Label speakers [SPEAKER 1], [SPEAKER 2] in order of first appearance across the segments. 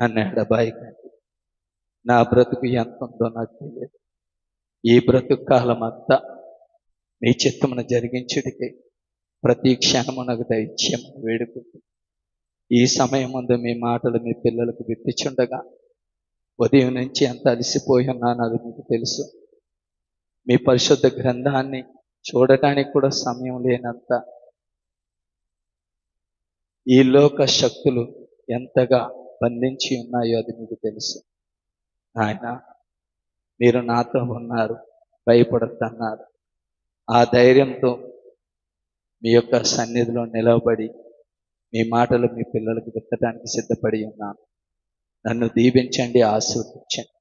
[SPEAKER 1] అన్నాడు అబ్బాయి నా బ్రతుకు ఎంత ఉందో నాకు తెలియదు. ఈ బ్రతుకు కాలం అంతా మీ చిత్తమును జరిగించుడికి. ప్రతి క్షణము నాకు దైత్యం వేడుకుంటూ. ఈ సమయం ముందు మీ మాటలు మీ పిల్లలకు విప్పించుండగా ఉదయం నుంచి ఎంత అలసిపోయి ఉన్నానో అది మీకు తెలుసు. మీ పరిశుద్ధ గ్రంథాన్ని చూడటానికి కూడా సమయం లేనంత ఈ లోక శక్తులు ఎంతగా బంధించి ఉన్నాయో అది మీకు తెలుసు. ఆయన మీరు నాతో ఉన్నారు భయపడద్దన్నారు. ఆ ధైర్యంతో మీ యొక్క సన్నిధిలో నిలవబడి మీ మాటలు మీ పిల్లలకు విత్తడానికి సిద్ధపడి ఉన్నాను. నన్ను దీవించండి ఆశీర్వదించండి.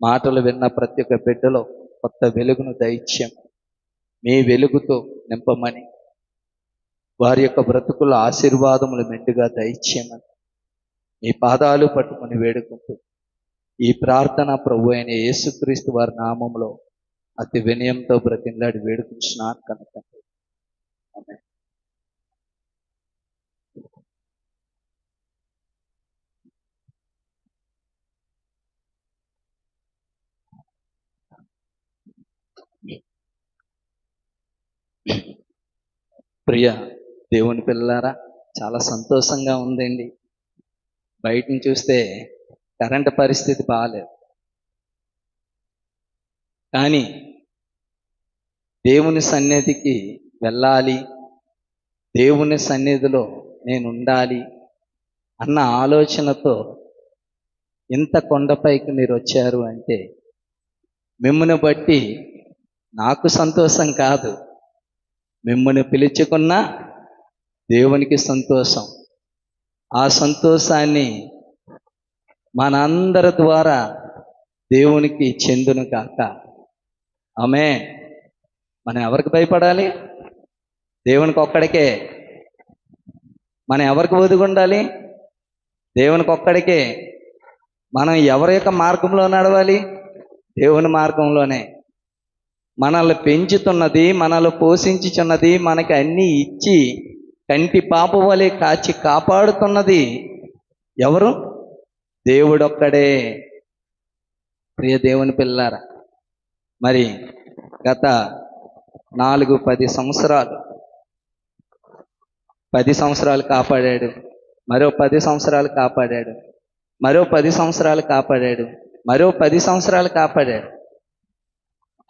[SPEAKER 1] మాటలు విన్న ప్రతి ఒక్క బిడ్డలో కొత్త వెలుగును దైత్యం మీ వెలుగుతో నింపమని వారి యొక్క బ్రతుకుల ఆశీర్వాదములు మెండుగా దయచేయమని మీ పాదాలు పట్టుకొని వేడుకుంటూ ఈ ప్రార్థన ప్రభు అయిన యేసుక్రీస్తు వారి నామంలో అతి వినయంతో బ్రతిలాడి వేడుకుంటున్నాను కనుక. ప్రియ దేవుని పిల్లారా చాలా సంతోషంగా ఉందండి. బయటని చూస్తే కరెంట్ పరిస్థితి బాగాలేదు కానీ దేవుని సన్నిధికి వెళ్ళాలి దేవుని సన్నిధిలో నేను ఉండాలి అన్న ఆలోచనతో ఇంత కొండపైకి మీరు వచ్చారు అంటే మిమ్మల్ని బట్టి నాకు సంతోషం కాదు. మిమ్మల్ని పిలుచుకున్న దేవునికి సంతోషం. ఆ సంతోషాన్ని మనందరి ద్వారా దేవునికి చెందును కాక ఆమె మనం ఎవరికి భయపడాలి? దేవునికి ఒక్కడికే. మనం ఎవరికి ఒదిగి ఉండాలి దేవునికి ఒక్కడికే. మనం ఎవరి యొక్క మార్గంలో నడవాలి? దేవుని మార్గంలోనే. మనల్ని పెంచుతున్నది మనల్ని పోషించుచున్నది మనకి అన్నీ ఇచ్చి కంటి పాప వలె కాచి కాపాడుతున్నది ఎవరు? దేవుడొక్కడే. ప్రియ దేవుని పిల్లారా మరి గత నాలుగు పది సంవత్సరాలు పది సంవత్సరాలు కాపాడాడు మరో పది సంవత్సరాలు కాపాడాడు మరో పది సంవత్సరాలు కాపాడాడు మరో పది సంవత్సరాలు కాపాడాడు.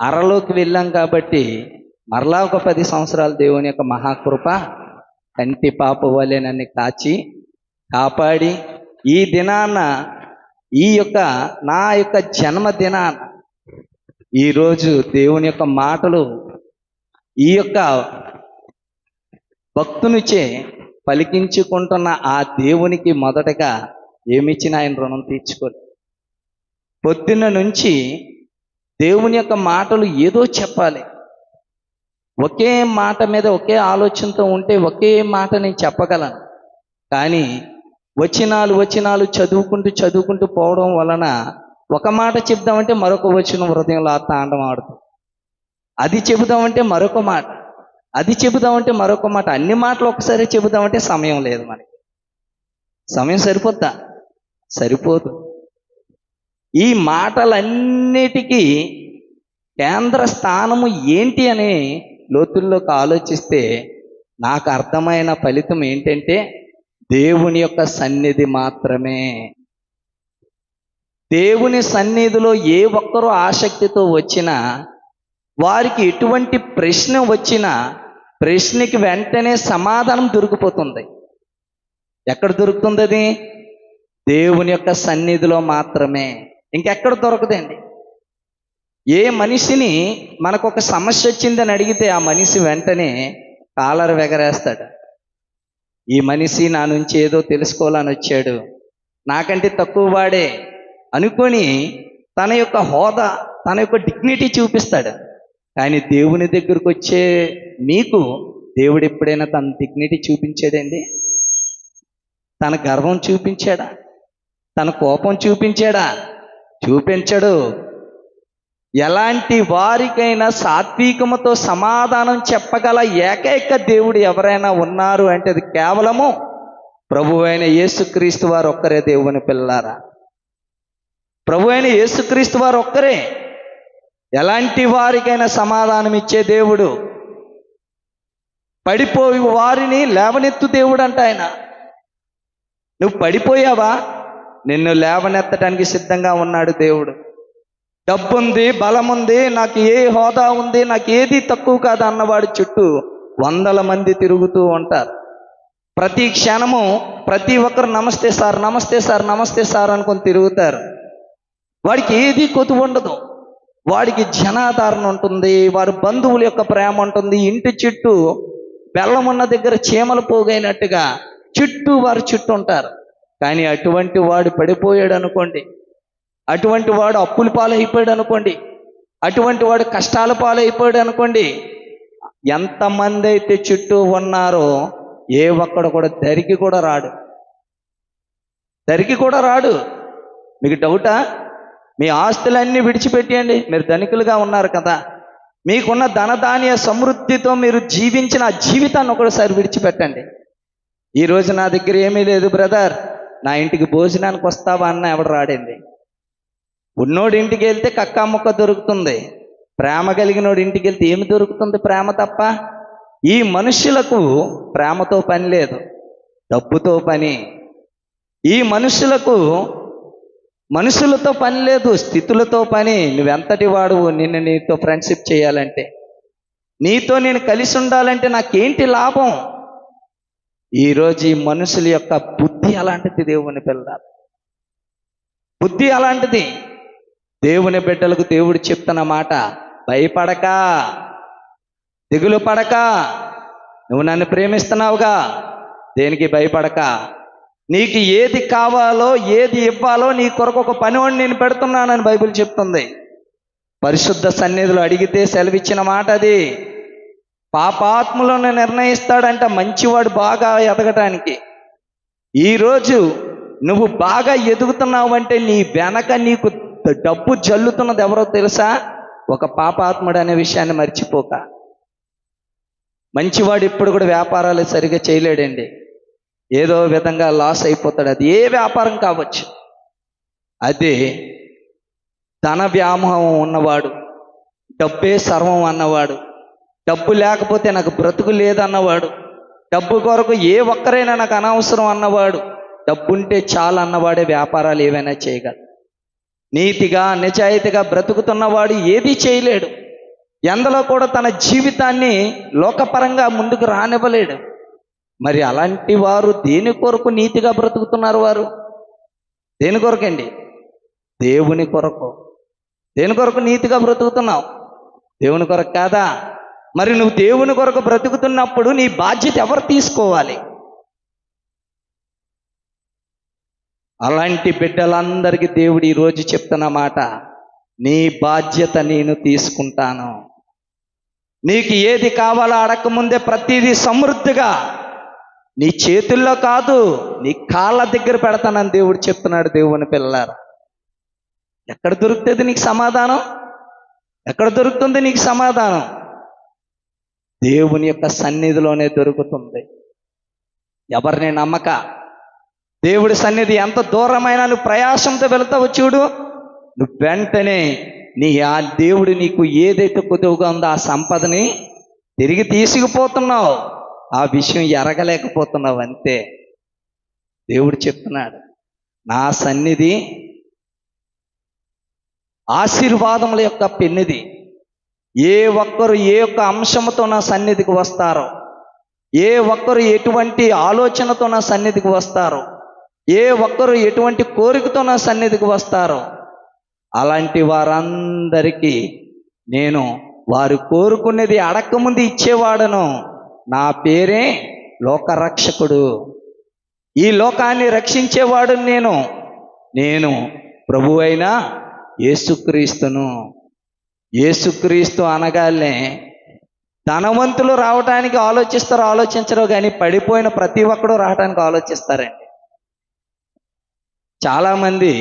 [SPEAKER 1] అరలోకి వెళ్ళాం కాబట్టి మరలా ఒక పది సంవత్సరాలు దేవుని యొక్క మహాకృప కంటి పాప వలె నన్ను కాచి కాపాడి ఈ దినాన ఈ యొక్క నా యొక్క జన్మదినాన ఈరోజు దేవుని యొక్క మాటలు ఈ యొక్క భక్తునిచే పలికించుకుంటున్న ఆ దేవునికి మొదటగా ఏమిచ్చిన ఆయన రుణం తీర్చుకోలేదు పొద్దున్న నుంచి దేవుని యొక్క మాటలు ఏదో చెప్పాలి. ఒకే మాట మీద ఒకే ఆలోచనతో ఉంటే ఒకే మాట నేను చెప్పగలను. కానీ వచనాలు వచనాలు చదువుకుంటూ చదువుకుంటూ పోవడం వలన ఒక మాట చెప్దామంటే మరొక వచనం హృదయంలో ఆ తాండం ఆడుతుంది. అది చెబుదామంటే మరొక మాట. అది చెబుదామంటే మరొక మాట. అన్ని మాటలు ఒకసారి చెబుదామంటే సమయం లేదు మనకి. సమయం సరిపోద్దా? సరిపోదు. ఈ మాటలన్నిటికీ కేంద్ర స్థానము ఏంటి అని లోతుల్లోకి ఆలోచిస్తే నాకు అర్థమైన ఫలితం ఏంటంటే దేవుని యొక్క సన్నిధి మాత్రమే. దేవుని సన్నిధిలో ఏ ఒక్కరూ ఆసక్తితో వచ్చినా వారికి ఎటువంటి ప్రశ్న వచ్చినా ప్రశ్నకి వెంటనే సమాధానం దొరికిపోతుంది. ఎక్కడ దొరుకుతుంది అది? దేవుని యొక్క సన్నిధిలో మాత్రమే. ఇంకెక్కడ దొరకదండి? ఏ మనిషిని మనకు ఒక సమస్య వచ్చిందని అడిగితే ఆ మనిషి వెంటనే కాలర్ వెగరేస్తాడు. ఈ మనిషి నా నుంచి ఏదో తెలుసుకోవాలని వచ్చాడు. నాకంటే తక్కువ వాడే అనుకొని తన యొక్క హోదా తన యొక్క డిగ్నిటీ చూపిస్తాడు. కానీ దేవుని దగ్గరకు వచ్చే మీకు దేవుడు ఎప్పుడైనా తన డిగ్నిటీ చూపించాడండి? తన గర్వం చూపించాడా? తన కోపం చూపించాడా? చూపించడు. ఎలాంటి వారికైనా సాత్వికముతో సమాధానం చెప్పగల ఏకైక దేవుడు ఎవరైనా ఉన్నారు అంటే అది కేవలము ప్రభు అయిన యేసుక్రీస్తు వారు ఒక్కరే దేవుని పిల్లారా ప్రభు అయిన యేసుక్రీస్తు వారు ఒక్కరే. ఎలాంటి వారికైనా సమాధానం ఇచ్చే దేవుడు. పడిపోయి వారిని లేవనెత్తు దేవుడు అంట ఆయన. నువ్వు పడిపోయావా? నిన్ను లేవనెత్తడానికి సిద్ధంగా ఉన్నాడు దేవుడు. డబ్బుంది బలం ఉంది నాకు ఏ హోదా ఉంది నాకు ఏది తక్కువ కాదు అన్నవాడి చుట్టూ వందల మంది తిరుగుతూ ఉంటారు. ప్రతి క్షణము ప్రతి ఒక్కరు నమస్తే సార్ నమస్తే సార్ నమస్తే సార్ అనుకొని తిరుగుతారు. వాడికి ఏది కొద్దు ఉండదు. వాడికి జనాధారణ ఉంటుంది వారి బంధువుల యొక్క ప్రేమ ఉంటుంది ఇంటి చుట్టూ బెల్లం ఉన్న దగ్గర చీమలు పోగైనట్టుగా చుట్టూ వారి చుట్టూ ఉంటారు. కానీ అటువంటి వాడు పడిపోయాడు అనుకోండి అటువంటి వాడు అప్పుల పాలైపోయాడు అనుకోండి. అటువంటి వాడు కష్టాల పాలైపోయాడు అనుకోండి. ఎంతమంది అయితే చుట్టూ ఉన్నారో ఏ ఒక్కడు కూడా దరికి కూడా రాడు. దరికి కూడా రాడు. మీకు డౌటా? మీ ఆస్తులన్నీ విడిచిపెట్టేయండి. మీరు ధనికులుగా ఉన్నారు కదా. మీకున్న ధనధాన్య సమృద్ధితో మీరు జీవించిన ఆ జీవితాన్ని ఒకసారి విడిచిపెట్టండి. ఈరోజు నా దగ్గర ఏమీ లేదు బ్రదర్. నా ఇంటికి భోజనానికి వస్తావా అన్న ఎవడు రాడండి. ఉన్నోడి ఇంటికి వెళ్తే కక్కా ముక్క దొరుకుతుంది. ప్రేమ కలిగినోడి ఇంటికి వెళ్తే ఏమి దొరుకుతుంది ప్రేమ తప్ప? ఈ మనుషులకు ప్రేమతో పని లేదు డబ్బుతో పని. ఈ మనుషులకు మనుషులతో పని లేదు స్థితులతో పని. నువ్వెంతటి వాడువు నిన్ను నీతో ఫ్రెండ్షిప్ చేయాలంటే? నీతో నేను కలిసి ఉండాలంటే నాకేంటి లాభం? ఈరోజు ఈ మనుషుల యొక్క బుద్ధి అలాంటిది దేవుని పిల్ల బుద్ధి అలాంటిది. దేవుని బిడ్డలకు దేవుడు చెప్తున్న మాట భయపడక దిగులు పడక నువ్వు నన్ను ప్రేమిస్తున్నావుగా దేనికి భయపడక? నీకు ఏది కావాలో ఏది ఇవ్వాలో నీ కొరకు ఒక పనివాడిని నేను పెడుతున్నానని బైబిల్ చెప్తుంది. పరిశుద్ధ సన్నిధిలో అడిగితే సెలవిచ్చిన మాట అది. పాపాత్ములను నిర్ణయిస్తాడంట మంచివాడు బాగా ఎదగటానికి. ఈరోజు నువ్వు బాగా ఎదుగుతున్నావంటే నీ వెనక నీకు డబ్బు జల్లుతున్నది ఎవరో తెలుసా? ఒక పాపాత్ముడు అనే విషయాన్ని మర్చిపోక. మంచివాడు ఇప్పుడు కూడా వ్యాపారాలు సరిగా చేయలేడండి. ఏదో విధంగా లాస్ అయిపోతాడు. అది ఏ వ్యాపారం కావచ్చు? అదే ధన వ్యామోహం ఉన్నవాడు డబ్బే సర్వం అన్నవాడు డబ్బు లేకపోతే నాకు బ్రతుకు లేదన్నవాడు డబ్బు కొరకు ఏ ఒక్కరైనా నాకు అనవసరం అన్నవాడు డబ్బుంటే చాలు అన్నవాడే వ్యాపారాలు ఏవైనా చేయగలరు నీతిగా నిజాయితీగా బ్రతుకుతున్నవాడు ఏది చేయలేడు. ఎందులో కూడా తన జీవితాన్ని లోకపరంగా ముందుకు రానివ్వలేడు. మరి అలాంటి వారు దేని కొరకు నీతిగా బ్రతుకుతున్నారు వారు? దేని కొరకండి? దేవుని కొరకు. దేని కొరకు నీతిగా బ్రతుకుతున్నావు? దేవుని కొరకు కాదా? మరి నువ్వు దేవుని కొరకు బ్రతుకుతున్నప్పుడు నీ బాధ్యత ఎవరు తీసుకోవాలి? అలాంటి బిడ్డలందరికీ దేవుడు ఈరోజు చెప్తున్న మాట నీ బాధ్యత నేను తీసుకుంటాను. నీకు ఏది కావాలో అడగకముందే ప్రతిదీ సమృద్ధిగా నీ చేతుల్లో కాదు నీ కాళ్ళ దగ్గర పెడతానని దేవుడు చెప్తున్నాడు దేవుని పిల్లలారు. ఎక్కడ దొరుకుతుంది నీకు సమాధానం? ఎక్కడ దొరుకుతుంది నీకు సమాధానం? దేవుని యొక్క సన్నిధిలోనే దొరుకుతుంది. ఎవరిని నమ్మక దేవుడి సన్నిధి ఎంత దూరమైనా నువ్వు ప్రయాసంతో వెళ్తావు చూడు. నువ్వు వెంటనే నీ ఆ దేవుడు నీకు ఏదైతే కొద్దిగా ఉందో ఆ సంపదని తిరిగి తీసుకుపోతున్నావు. ఆ విషయం ఎరగలేకపోతున్నావు అంతే. దేవుడు చెప్తున్నాడు నా సన్నిధి ఆశీర్వాదముల యొక్క పెన్నిది. ఏ ఒక్కరు ఏ ఒక్క అంశముతో నా సన్నిధికి వస్తారో ఏ ఒక్కరు ఎటువంటి ఆలోచనతో నా సన్నిధికి వస్తారో ఏ ఒక్కరు ఎటువంటి కోరికతో నా సన్నిధికి వస్తారో అలాంటి వారందరికీ నేను వారు కోరుకునేది అడక్కముందు ఇచ్చేవాడను. నా పేరే లోకరక్షకుడు. ఈ లోకాన్ని రక్షించేవాడు నేను. నేను ప్రభు అయిన యేసుక్రీస్తును. యేసుక్రీస్తు అనగానే ధనవంతులు రావటానికి ఆలోచిస్తారు ఆలోచించరు కానీ పడిపోయిన ప్రతి ఒక్కడు రావడానికి ఆలోచిస్తారండి. చాలామంది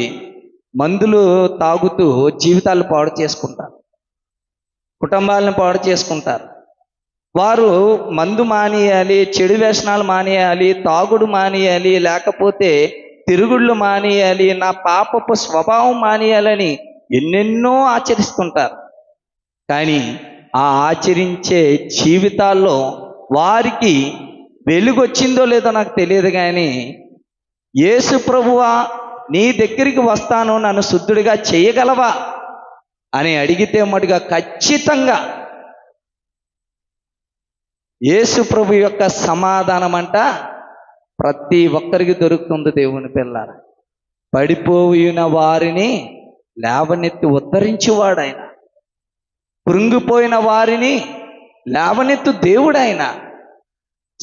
[SPEAKER 1] మందులు తాగుతూ జీవితాలు పాడు చేసుకుంటారు. కుటుంబాలను పాడు చేసుకుంటారు. వారు మందు మానేయాలి చెడు వ్యసనాలు మానేయాలి తాగుడు మానేయాలి లేకపోతే తిరుగుళ్ళు మానేయాలి నా పాపపు స్వభావం మానేయాలని ఎన్నెన్నో ఆచరిస్తుంటారు. కానీ ఆ ఆచరించే జీవితాల్లో వారికి వెలుగొచ్చిందో లేదో నాకు తెలియదు కానీ యేసు ప్రభువా నీ దగ్గరికి వస్తాను నన్ను శుద్ధుడిగా చేయగలవా? అని అడిగితే మటుగా ఖచ్చితంగా యేసు ప్రభు యొక్క సమాధానం అంట ప్రతి ఒక్కరికి దొరుకుతుంది దేవుని పిల్లల పడిపోయిన వారిని లేవనెత్తి ఉద్ధరించేవాడు ఆయన కృంగిపోయిన వారిని లేవనెత్తు దేవుడు ఆయన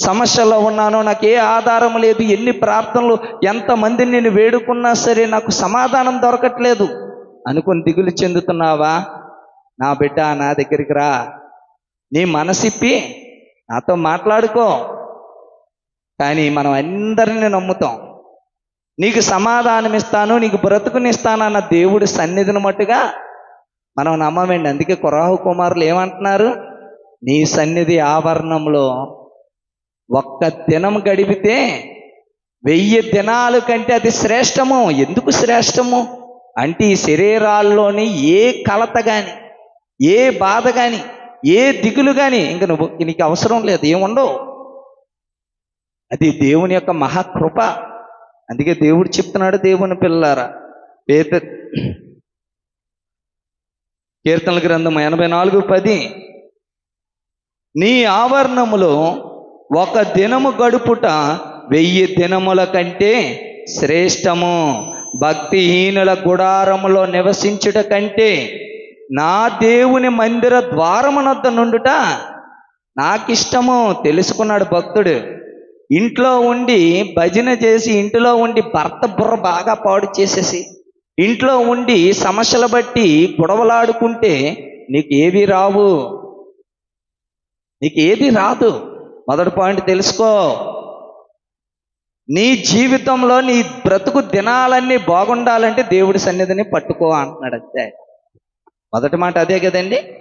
[SPEAKER 1] సమస్యలో ఉన్నాను నాకు ఏ ఆధారం లేదు ఎన్ని ప్రార్థనలు ఎంతమందిని నేను వేడుకున్నా సరే నాకు సమాధానం దొరకట్లేదు. అనుకుని దిగులు చెందుతున్నావా? నా బిడ్డ నా దగ్గరికి రా. నీ మనసిప్పి నాతో మాట్లాడుకో. కానీ మనం అందరిని నమ్ముతాం. నీకు సమాధానం ఇస్తాను నీకు బ్రతుకునిస్తానన్న దేవుడి సన్నిధిని మట్టుగా మనం నమ్మమండి. అందుకే కురాహు కుమారులు ఏమంటున్నారు? నీ సన్నిధి ఆవరణంలో ఒక్క దినం గడిపితే వెయ్యి దినాల కంటే అది శ్రేష్టము. ఎందుకు శ్రేష్టము? అంటే ఈ శరీరాల్లోని ఏ కలత కానీ ఏ బాధ కానీ ఏ దిగులు కానీ ఇంక నువ్వు నీకు అవసరం లేదు ఏముండవు అది దేవుని యొక్క మహాకృప. అందుకే దేవుడు చెప్తున్నాడు దేవుని పిల్లారా పేద కీర్తనల గ్రంథం ఎనభై నాలుగు పది. నీ ఆవరణములో ఒక దినము గడుపుట వెయ్యి దినముల కంటే శ్రేష్టము. భక్తిహీనుల గుడారములో నివసించుట కంటే నా దేవుని మందిర ద్వారమునొద్ద నుండుట నాకిష్టము తెలుసుకున్నాడు భక్తుడు. ఇంట్లో ఉండి భజన చేసి ఇంట్లో ఉండి భర్త బుర్ర బాగా పాడు చేసేసి ఇంట్లో ఉండి సమస్యలు బట్టి గొడవలాడుకుంటే నీకు ఏవి రావు. నీకు ఏది రాదు. మొదటి పాయింట్ తెలుసుకో. నీ జీవితంలో నీ బ్రతుకు దినాలన్నీ బాగుండాలంటే దేవుడి సన్నిధిని పట్టుకో అంటున్నాడు అంతే మొదటి మాట అదే కదండి?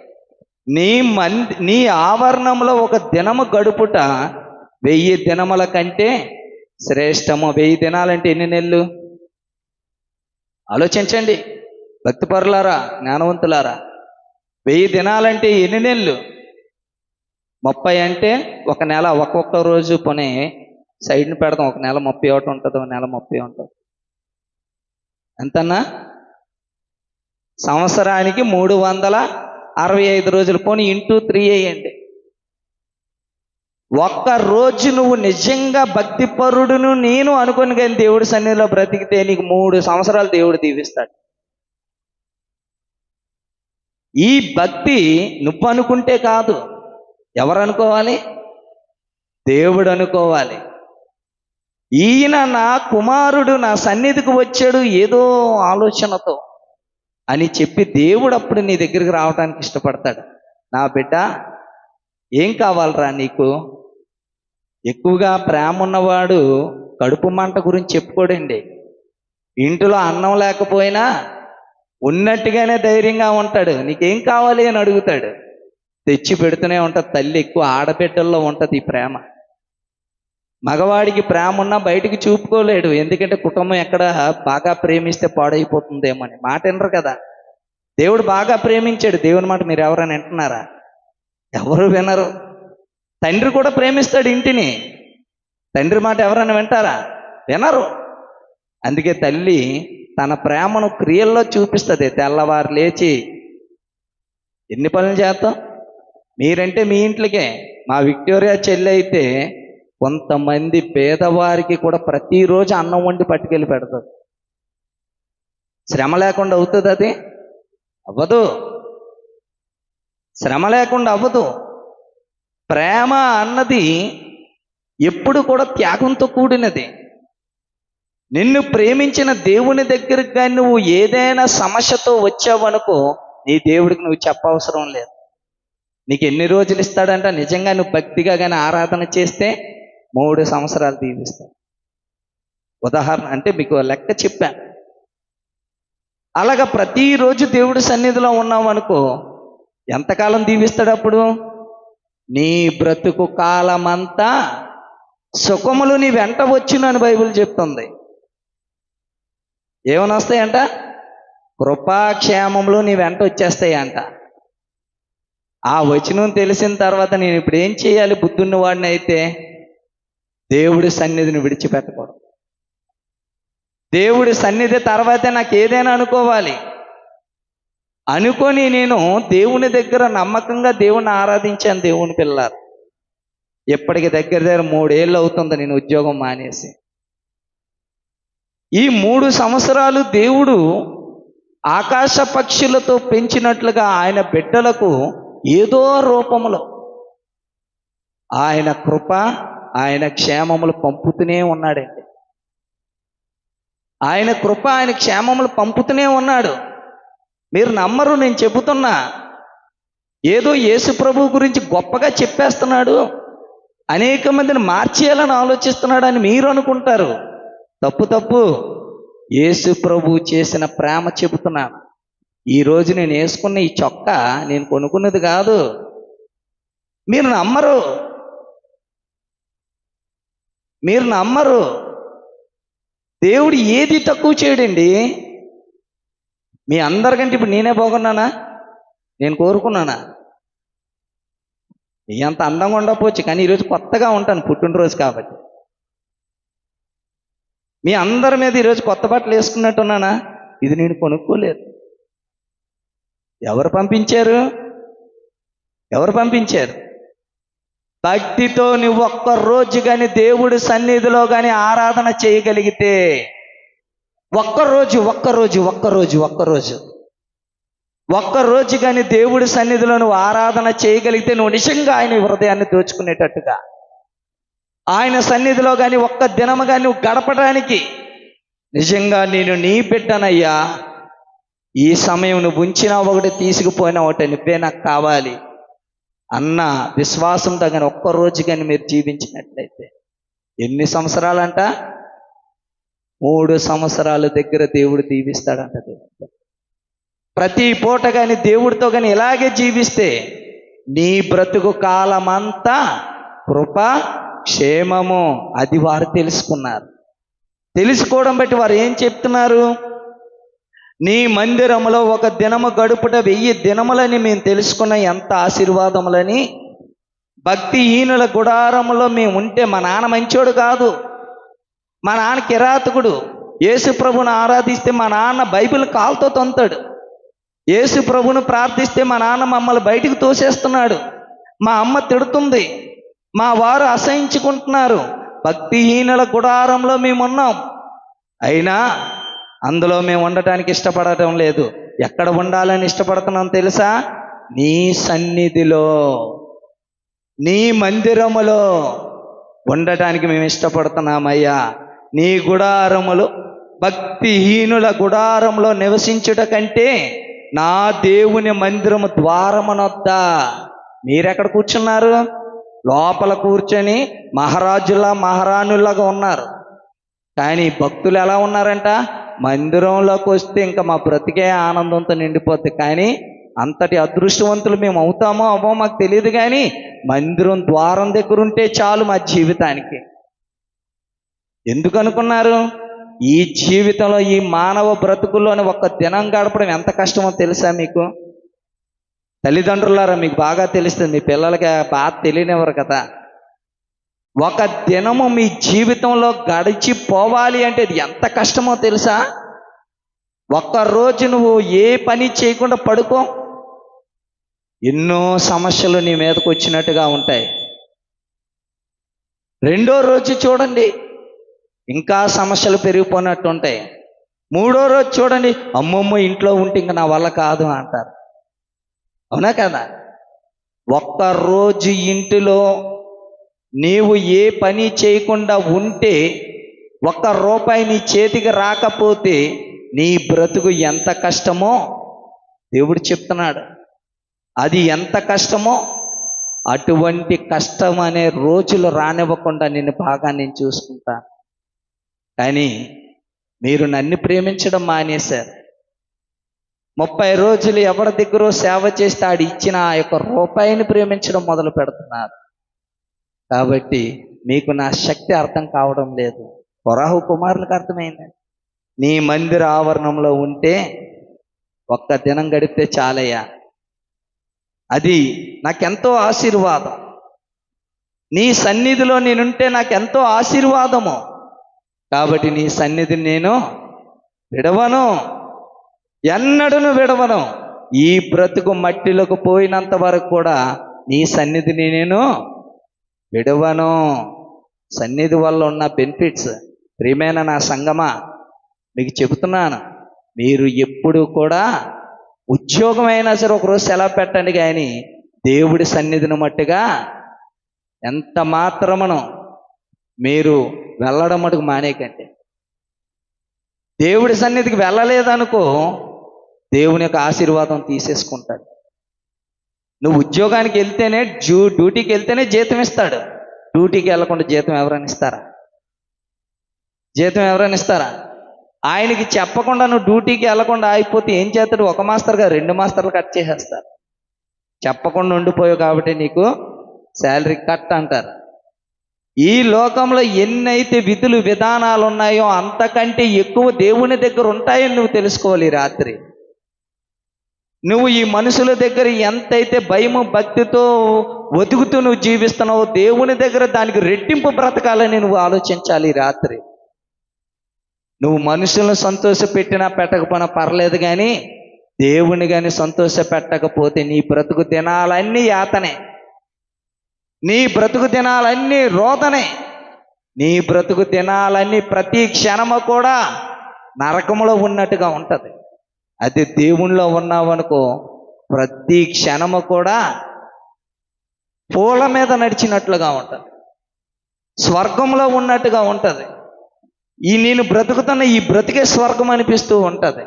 [SPEAKER 1] నీ మంది నీ ఆవరణంలో ఒక దినము గడుపుట వెయ్యి దినముల కంటే శ్రేష్టము. వెయ్యి దినాలంటే ఎన్ని నెలలు? ఆలోచించండి. భక్తిపరులారా జ్ఞానవంతులారా వెయ్యి దినాలంటే ఎన్ని నెలలు? ముప్పై అంటే ఒక నెల ఒక్కొక్క రోజు పోనీ సైడ్ని పెడతాం. ఒక నెల ముప్పై ఒకటి ఉంటుంది ఒక నెల ముప్పై ఉంటుంది. ఎంతన్నా? సంవత్సరానికి మూడు వందల అరవై ఐదు రోజులు. పోనీ ఇంటూ త్రీ వేయండి ఒక్క రోజు నువ్వు నిజంగా భక్తిపరుడును నేను అనుకుని కానీ దేవుడి సన్నిధిలో బ్రతికితే నీకు మూడు సంవత్సరాలు దేవుడు దీవిస్తాడు. ఈ భక్తి నువ్వు అనుకుంటే కాదు. ఎవరు అనుకోవాలి దేవుడు అనుకోవాలి ఈయన నా కుమారుడు నా సన్నిధికి వచ్చాడు ఏదో ఆలోచనతో అని చెప్పి దేవుడు అప్పుడు నీ దగ్గరికి రావడానికి ఇష్టపడతాడు. నా బిడ్డ ఏం కావాలరా నీకు? ఎక్కువగా ప్రేమ ఉన్నవాడు కడుపు మంట గురించి చెప్పుకోడండి. ఇంటిలో అన్నం లేకపోయినా ఉన్నట్టుగానే ధైర్యంగా ఉంటాడు. నీకేం కావాలి అని అడుగుతాడు. తెచ్చి పెడుతూనే ఉంటుంది తల్లి ఎక్కువ ఆడబిడ్డల్లో ఉంటుంది ఈ ప్రేమ. మగవాడికి ప్రేమ ఉన్నా బయటికి చూపుకోలేడు ఎందుకంటే కుటుంబం ఎక్కడ బాగా ప్రేమిస్తే పాడైపోతుందేమని మాట వినరు కదా. దేవుడు బాగా ప్రేమించాడు. దేవుని మాట మీరు ఎవరైనా వింటున్నారా? ఎవరు వినరు. తండ్రి కూడా ప్రేమిస్తాడు ఇంటిని. తండ్రి మాట ఎవరైనా వింటారా? వినరు. అందుకే తల్లి తన ప్రేమను క్రియల్లో చూపిస్తుంది. తెల్లవారు లేచి ఎన్ని పనులు చేస్తాం? మీరంటే మీ ఇంట్లోకే. మా విక్టోరియా చెల్లి అయితే కొంతమంది పేదవారికి కూడా ప్రతిరోజు అన్నం వండి పట్టుకెళ్ళి పెడతారు శ్రమ లేకుండా అవుతుంది అది? అవ్వదు. శ్రమ లేకుండా అవ్వదు. ప్రేమ అన్నది ఎప్పుడు కూడా త్యాగంతో కూడినది. నిన్ను ప్రేమించిన దేవుని దగ్గరికి కానీ నువ్వు ఏదైనా సమస్యతో వచ్చావనుకో నీ దేవుడికి నువ్వు చెప్పవసరం లేదు. నీకు ఎన్ని రోజులు ఇస్తాడంట? నిజంగా నువ్వు భక్తిగా కానీ ఆరాధన చేస్తే మూడు సంవత్సరాలు దీవిస్తాడు. ఉదాహరణ అంటే మీకు లెక్క చెప్పాను అలాగా ప్రతిరోజు దేవుడి సన్నిధిలో ఉన్నాం అనుకో ఎంతకాలం దీవిస్తాడు అప్పుడు? నీ బ్రతుకు కాలమంతా సుఖములు నీ వెంట వచ్చునని బైబిల్ చెప్తుంది. ఏమని వస్తాయంట కృపాక్షేమములు నీ వెంట వచ్చేస్తాయంట. ఆ వచనం తెలిసిన తర్వాత నేను ఇప్పుడు ఏం చేయాలి? బుద్ధున్న వాడిని అయితే దేవుడి సన్నిధిని విడిచిపెట్టకూడదు. దేవుడి సన్నిధి తర్వాతే నాకు ఏదైనా అనుకోవాలి. అనుకొని నేను దేవుని దగ్గర నమ్మకంగా దేవుని ఆరాధించాను దేవుని పిల్లలు. ఇప్పటికి దగ్గర దగ్గర మూడేళ్ళు అవుతుంది నేను ఉద్యోగం మానేసి. ఈ మూడు సంవత్సరాలు దేవుడు ఆకాశ పక్షులతో పెంచినట్లుగా ఆయన బిడ్డలకు ఏదో రూపంలో. ఆయన కృప ఆయన క్షేమములు పంపుతూనే ఉన్నాడండి. ఆయన కృప ఆయన క్షేమములు పంపుతూనే ఉన్నాడు. మీరు నమ్మరు నేను చెబుతున్నా. ఏదో యేసు ప్రభు గురించి గొప్పగా చెప్పేస్తున్నాడు. అనేక మందిని మార్చేయాలని ఆలోచిస్తున్నాడు అని మీరు అనుకుంటారు. తప్పు తప్పు. యేసు ప్రభు చేసిన ప్రేమ చెబుతున్నాను. ఈరోజు నేను వేసుకున్న ఈ చొక్కా నేను కొనుక్కున్నది కాదు. మీరు నమ్మరు. మీరు నమ్మరు. దేవుడు ఏది తక్కువ చేయడండి? మీ అందరికంటే ఇప్పుడు నేనే బాగున్నానా నేను కోరుకున్నానా? నీ అంత అందంగా ఉండకపోవచ్చు కానీ ఈరోజు కొత్తగా ఉంటాను పుట్టినరోజు కాబట్టి. మీ అందరి మీద ఈరోజు కొత్త బట్టలు వేసుకున్నట్టున్నానా? ఇది నేను కొనుక్కోలేదు. ఎవరు పంపించారు? ఎవరు పంపించారు? భక్తితో నువ్వు ఒక్క రోజు కానీ దేవుడి సన్నిధిలో కానీ ఆరాధన చేయగలిగితే ఒక్కరోజు ఒక్కరోజు ఒక్కరోజు ఒక్కరోజు ఒక్కరోజు కానీ దేవుడి సన్నిధిలో నువ్వు ఆరాధన చేయగలిగితే నువ్వు నిజంగా ఆయన హృదయాన్ని దోచుకునేటట్టుగా. ఆయన సన్నిధిలో కానీ ఒక్క దినము కానీ నువ్వు గడపడానికి నిజంగా నేను నీ బిడ్డనయ్యా. ఈ సమయం నువ్వు ఉంచినా ఒకటి తీసుకుపోయినా ఒకటి నువ్వే నాకు కావాలి అన్న విశ్వాసం తగిన ఒక్కరోజు కానీ మీరు జీవించినట్లయితే. ఎన్ని సంవత్సరాలంట? మూడు సంవత్సరాల దగ్గర దేవుడు దీవిస్తాడంట దేవుడు. ప్రతి పూట కానీ దేవుడితో కానీ ఇలాగే జీవిస్తే నీ బ్రతుకు కాలమంతా కృప క్షేమము అది వారు తెలుసుకున్నారు. తెలుసుకోవడం బట్టి వారు ఏం చెప్తున్నారు? నీ మందిరములో ఒక దినము గడుపుట వెయ్యి దినములని మేము తెలుసుకున్న ఎంత ఆశీర్వాదములని భక్తిహీనుల గుడారములో మేము ఉంటే మా నాన్న మంచోడు కాదు. మా నాన్న కిరాతకుడు. యేసుప్రభును ఆరాధిస్తే మా నాన్న బైబిల్ కాల్తో తొంతాడు. యేసు ప్రభును ప్రార్థిస్తే మా నాన్న మమ్మల్ని బయటికి తోసేస్తున్నాడు. మా అమ్మ తిడుతుంది. మా వారు అసహించుకుంటున్నారు. భక్తిహీనుల గుడారంలో మేము ఉన్నాం. అయినా అందులో మేము ఉండటానికి ఇష్టపడటం లేదు. ఎక్కడ ఉండాలని ఇష్టపడుతున్నాం తెలుసా? నీ సన్నిధిలో నీ మందిరములో ఉండటానికి మేము ఇష్టపడుతున్నామయ్యా. నీ గుడారములు భక్తిహీనుల గుడారంలో నివసించుట కంటే నా దేవుని మందిరము ద్వారమునొద్ద. మీరెక్కడ కూర్చున్నారు? లోపల కూర్చొని మహారాజులా మహారాణులాగా ఉన్నారు. కానీ భక్తులు ఎలా ఉన్నారంట? మందిరంలోకి వస్తే ఇంకా మా బ్రతికే ఆనందంతో నిండిపోద్ది. కానీ అంతటి అదృష్టవంతులు మేము అవుతామో అవో మాకు తెలియదు కానీ మందిరం ద్వారం దగ్గర ఉంటే చాలు మా జీవితానికి. ఎందుకు అనుకున్నారు ఈ జీవితంలో ఈ మానవ బ్రతుకుల్లోని ఒక్క దినం గడపడం ఎంత కష్టమో తెలుసా మీకు? తల్లిదండ్రులారా మీకు బాగా తెలుస్తుంది. మీ పిల్లలకి బాగా తెలియనివ్వరు కదా. ఒక దినము మీ జీవితంలో గడిచిపోవాలి అంటే ఇది ఎంత కష్టమో తెలుసా? ఒక్క రోజు నువ్వు ఏ పని చేయకుండా పడుకో. ఎన్నో సమస్యలు నీ మీదకు వచ్చినట్టుగా ఉంటాయి. రెండో రోజు చూడండి ఇంకా సమస్యలు పెరిగిపోయినట్టు ఉంటాయి. మూడో రోజు చూడండి అమ్మమ్మ ఇంట్లో ఉంటే ఇంకా నా వల్ల కాదు అంటారు. అవునా కదా? ఒక్క రోజు ఇంటిలో నీవు ఏ పని చేయకుండా ఉంటే ఒక్క రూపాయి నీ చేతికి రాకపోతే నీ బ్రతుకు ఎంత కష్టమో దేవుడు చెప్తున్నాడు. అది ఎంత కష్టమో అటువంటి కష్టం అనే రోజులు రానివ్వకుండా నిన్ను బాగా నేను చూసుకుంటాను. కానీ మీరు నన్ను ప్రేమించడం మానేశారు. ముప్పై రోజులు ఎవరి దగ్గర సేవ చేస్తే ఆడు ఇచ్చిన ఆ యొక్క రూపాయిని ప్రేమించడం మొదలు పెడుతున్నారు. కాబట్టి మీకు నా శక్తి అర్థం కావడం లేదు. కొరాహు కుమారులకు అర్థమైంది. నీ మందిర ఆవరణంలో ఉంటే ఒక్క దినం గడిపితే చాలయ్యా. అది నాకెంతో ఆశీర్వాదం. నీ సన్నిధిలో నేనుంటే నాకెంతో ఆశీర్వాదము. కాబట్టి నీ సన్నిధిని నేను విడవను. ఎన్నడను విడవను. ఈ బ్రతుకు మట్టిలోకి పోయినంత వరకు కూడా నీ సన్నిధిని నేను విడవను సన్నిధి వల్ల ఉన్న బెనిఫిట్స్ ప్రియమైన నా సంగమా మీకు చెబుతున్నాను మీరు ఎప్పుడు కూడా ఉద్యోగం అయినా సరే ఒకరోజు సెలవు పెట్టండి కానీ దేవుడి సన్నిధిని మట్టుగా ఎంత మాత్రమును మీరు వెళ్ళడం మటుకు మానేకండి. దేవుడి సన్నిధికి వెళ్ళలేదనుకో దేవుని యొక్క ఆశీర్వాదం తీసేసుకుంటాడు. నువ్వు ఉద్యోగానికి వెళ్తేనే డ్యూ డ్యూటీకి వెళ్తేనే జీతం ఇస్తాడు. డ్యూటీకి వెళ్ళకుండా జీతం ఎవరైనా ఇస్తారా? జీతం ఎవరైనా ఇస్తారా? ఆయనకి చెప్పకుండా నువ్వు డ్యూటీకి వెళ్ళకుండా అయిపోతే ఏం చేస్తాడు? ఒక మాస్టర్గా రెండు మాస్టర్లు కట్ చేసేస్తారు. చెప్పకుండా ఉండిపోయావు కాబట్టి నీకు శాలరీ కట్ అంటారు. ఈ లోకంలో ఎన్నైతే విధులు విధానాలు ఉన్నాయో అంతకంటే ఎక్కువ దేవుని దగ్గర ఉంటాయని నువ్వు తెలుసుకోవాలి రాత్రి. నువ్వు ఈ మనుషుల దగ్గర ఎంతైతే భయము భక్తితో వతుకుతూ నువ్వు జీవిస్తున్నావో దేవుని దగ్గర దానికి రెట్టింపు బ్రతకాలని నువ్వు ఆలోచించాలి రాత్రి. నువ్వు మనుషులను సంతోష పెట్టినా పెట్టకపోయినా పర్లేదు కానీ దేవుని కానీ సంతోష పెట్టకపోతే నీ బ్రతుకు దినాలన్నీ యాతనే. నీ బ్రతుకు దినాలన్నీ రోదనే. నీ బ్రతుకు దినాలన్నీ ప్రతి క్షణము కూడా నరకములో ఉన్నట్టుగా ఉంటుంది. అది దేవునిలో ఉన్నావనుకో ప్రతి క్షణము కూడా పూల మీద నడిచినట్లుగా ఉంటుంది. స్వర్గంలో ఉన్నట్టుగా ఉంటుంది. ఈ నేను బ్రతుకుతున్న ఈ బ్రతికే స్వర్గం అనిపిస్తూ ఉంటుంది.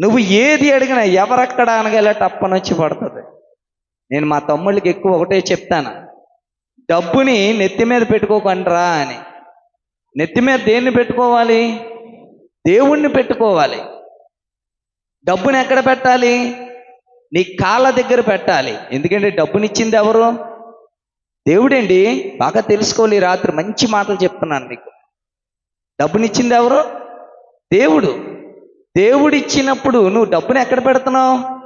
[SPEAKER 1] నువ్వు ఏది అడిగినా ఎవరెక్కడ అనగలే టప్పనొచ్చి పడుతుంది. నేను మా తమ్ముళ్ళకి ఎక్కువ ఒకటే చెప్తాను. డబ్బుని నెత్తి మీద పెట్టుకోకండిరా అని. నెత్తి మీద దేన్ని పెట్టుకోవాలి? దేవుణ్ణి పెట్టుకోవాలి. డబ్బుని ఎక్కడ పెట్టాలి? నీ కాళ్ళ దగ్గర పెట్టాలి. ఎందుకంటే డబ్బునిచ్చింది ఎవరు? దేవుడండి. బాగా తెలుసుకోవాలి రాత్రి. మంచి మాటలు చెప్తున్నాను మీకు. డబ్బునిచ్చింది ఎవరు? దేవుడు. దేవుడు ఇచ్చినప్పుడు నువ్వు డబ్బుని ఎక్కడ పెడుతున్నావు?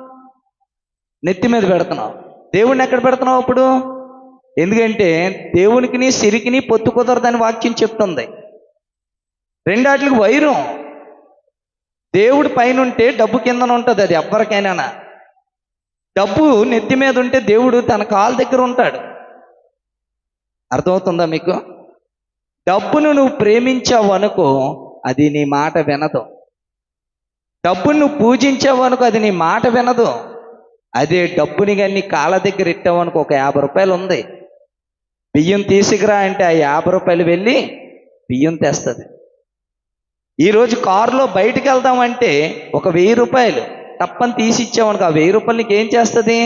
[SPEAKER 1] నెత్తి మీద పెడుతున్నావు. దేవుడిని ఎక్కడ పెడుతున్నావు అప్పుడు? ఎందుకంటే దేవునికిని సిరికిని పొత్తు కుదరదని వాక్యం చెప్తుంది. రెండాట్లకి వైరం. దేవుడు పైన ఉంటే డబ్బు కిందన ఉంటుంది అది ఎవ్వరికైనా డబ్బు నెత్తి మీద ఉంటే దేవుడు తన కాలు దగ్గర ఉంటాడు. అర్థమవుతుందా మీకు? డబ్బును నువ్వు ప్రేమించావు అనుకో అది నీ మాట వినదు. డబ్బును నువ్వు పూజించావు అనుకో అది నీ మాట వినదు. అదే డబ్బుని కానీ నీ కాళ్ళ దగ్గర ఇట్టావు అనుకో ఒక యాభై రూపాయలు ఉంది. బియ్యం తీసుకురా అంటే ఆ యాభై రూపాయలు వెళ్ళి బియ్యం తెస్తుంది. ఈరోజు కారులో బయటికి వెళ్దామంటే ఒక వెయ్యి రూపాయలు తప్పని తీసి ఇచ్చామనుకో ఆ వెయ్యి రూపాయలు నీకేం ఏం చేస్తుంది?